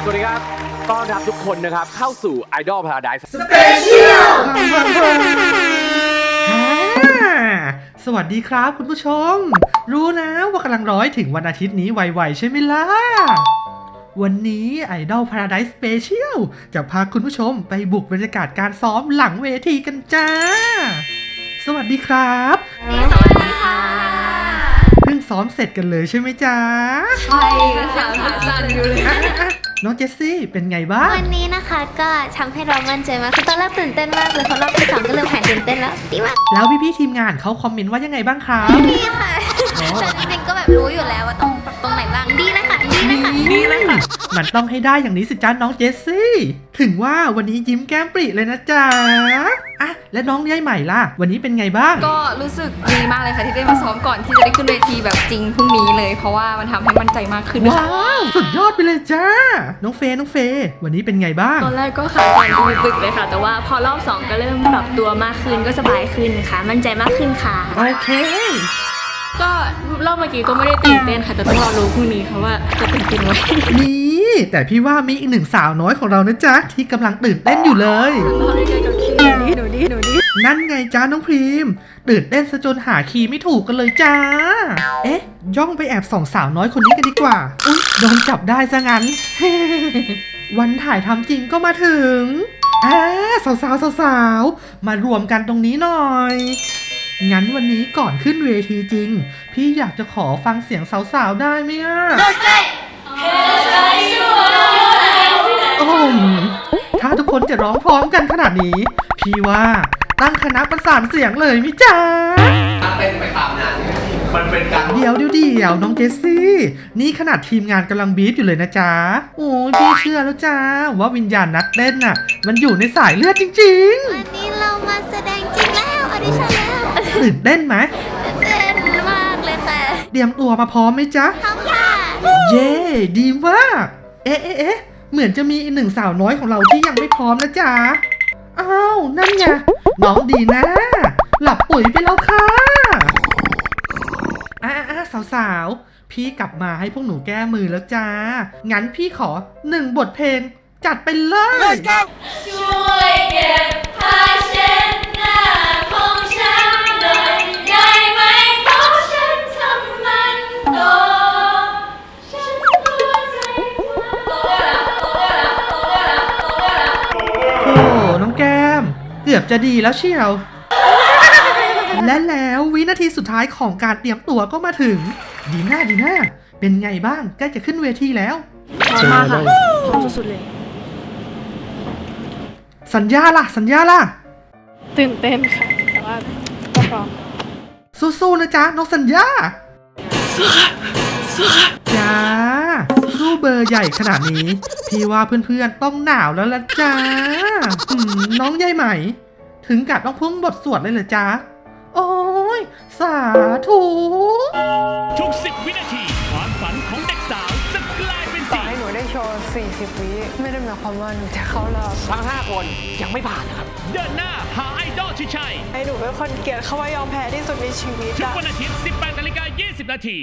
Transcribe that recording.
ต้อนรับทุกคนนะครับ เข้าสู่ Idol Paradise อ่าสวัสดีครับคุณผู้ชม รู้นะว่ากำลังร้อยถึงวันอาทิตย์นี้ไวๆใช่ไหมล่ะ วันนี้ Idol Paradise Special จะพาคุณผู้ชมไปบุกบรรยากาศการซ้อมหลังเวทีกันจ้า สวัสดีครับสวัสดีค่ะเพิ่งซ้อมเสร็จกันเลยใช่ไหมจ๊ะ ใช่ค่ะขาสั่นอยู่เลยอะอะอะ น้องเจสซี่เป็นไงบ้าง วันนี้นะคะก็ทำให้เรามั่นใจมากคือตอนแรกตื่นเต้นมากเลยพอรอบที่สองก็เริ่มหายตื่นเต้นแล้วดีมากแล้วพี่ๆทีมงานเขาคอมเมนต์ว่ายังไงบ้างครับดีค่ะแต่จริงๆก็แบบรู้อยู่แล้วว่าต้อง นะคะนี่เลยค่ะ มันต้องให้ได้อย่างนี้สิจ้าน้องเจสซี่ ถึงว่าวันนี้ยิ้มแก้มปริเลยนะจ๊ะอะและน้องยายใหม่ล่ะ วันนี้เป็นไงบ้าง ก็รู้สึกดีมากเลยค่ะที่ได้มาซ้อมก่อนที่จะได้ขึ้นเวทีแบบจริงพรุ่งนี้เลย เพราะว่ามันทำให้มั่นใจมากขึ้นค่ะว้าวสุดยอดไปเลยจ้า น้องเฟย์น้องเฟย์วันนี้เป็นไงบ้าง ตอนแรกก็ขาสั่นตึกๆเลยค่ะ แต่ว่าพอรอบสองก็เริ่มปรับตัวมากขึ้นก็สบายขึ้นค่ะ มั่นใจมากขึ้นค่ะ โอเค ก็รอบเมื่อกี้ก็ไม่ได้ตื่นเต้นค่ะแต่ต้องรอรู้พรุ่งนี้ค่ะว่าจะตื่นเต้นไหมนี่แต่พี่ว่ามีอีกหนึ่งสาวน้อยของเรานะจ๊ะที่กำลังตื่นเต้นอยู่เลยพอได้เจอกับคิวนี่หนูดีหนูดีนั่นไงจ้าน้องพรีม ตื่นเต้นซะจนหาคีย์ไม่ถูกกันเลยจ้า เอ๊ะ ย่องไปแอบส่องสาวน้อยคนนี้กันดีกว่าอุ๊ยโดนจับได้ซะงั้น วันถ่ายทำจริงก็มาถึงอ่าสาวสาวสาวสาวๆมารวมกันตรงนี้หน่อย งั้นวันนี้ก่อนขึ้นเวทีจริง พี่อยากจะขอฟังเสียงสาวๆได้ไหมอะโอ้มถ้าทุกคนจะร้องพร้อมกันขนาดนี้ พี่ว่าตั้งคณะประสานเสียงเลยมิจ้าเป็นไปตามนั้นมันเป็นการเดี๋ยวเดี๋ยวเดี๋ยวน้องเจสซี่ นี่ขนาดทีมงานกำลังบีบอยู่เลยนะจ๊ะ โอ้ยพี่เชื่อแล้วจ้าว่าวิญญาณนักเต้นน่ะ มันอยู่ในสายเลือดจริง ๆ วันนี้เรามาแสดงจริงแล้วออดิชั่นแล้ว ตื่นเต้นไหมตื่นเต้นมากเลยค่ะเตรียมตัวมาพร้อมไหมจ๊ะพร้อมค่ะ เย้ดีมากเอ๊ะเอ๊ะเอ๊ะเหมือนจะมีอีกหนึ่งสาวน้อยของเราที่ยังไม่พร้อมนะจ๊ะอ้าวนั่นไงน้องดีนะ หลับปุ๋ยไปแล้วค่ะอะอะสาวสาวๆ พี่กลับมาให้พวกหนูแก้มือแล้วจ้า งั้นพี่ขอหนึ่งบทเพลง จัดไปเลยช่วยเก็บผ้า กือบจะดีแล้วเชียว และแล้ววินาทีสุดท้ายของการเตรียมตัวก็มาถึง ดีน่าดีน่าเป็นไงบ้างใกล้จะขึ้นเวทีแล้วพร้อมมากค่ะพร้อมสุดๆเลย สัญญาล่ะ สัญญาล่ะ ตื่นเต้นค่ะ แต่ว่าก็พร้อมสู้ๆนะจ๊ะน้องสัญญา สู้ค่ะสู้ค่ะจ้าสู้ เบอร์ใหญ่ขนาดนี้ พี่ว่าเพื่อนๆต้องหนาวแล้วละจ้าอืมน้องใยไหม ถึงกับต้องพึ่งบทสวดเลยเหรอจ๊ะโอ้ยสาธุทุก10วินาที ความฝันของเด็กสาวจะกลายเป็นจต่ริองให้หนูได้โชว์ 40 วิไม่ได้หมายความว่าหนูจะเข้ารอบทั้ง 5 คนยังไม่ผ่านนะครับ เดินหน้าหาไอดอลที่ใช่ให้หนูเป็นคนเกลียดเขาว่ายอมแพ้ที่สุดในชีวิตทุกอะวันอาทิตย์18นาฬิกา20 นาที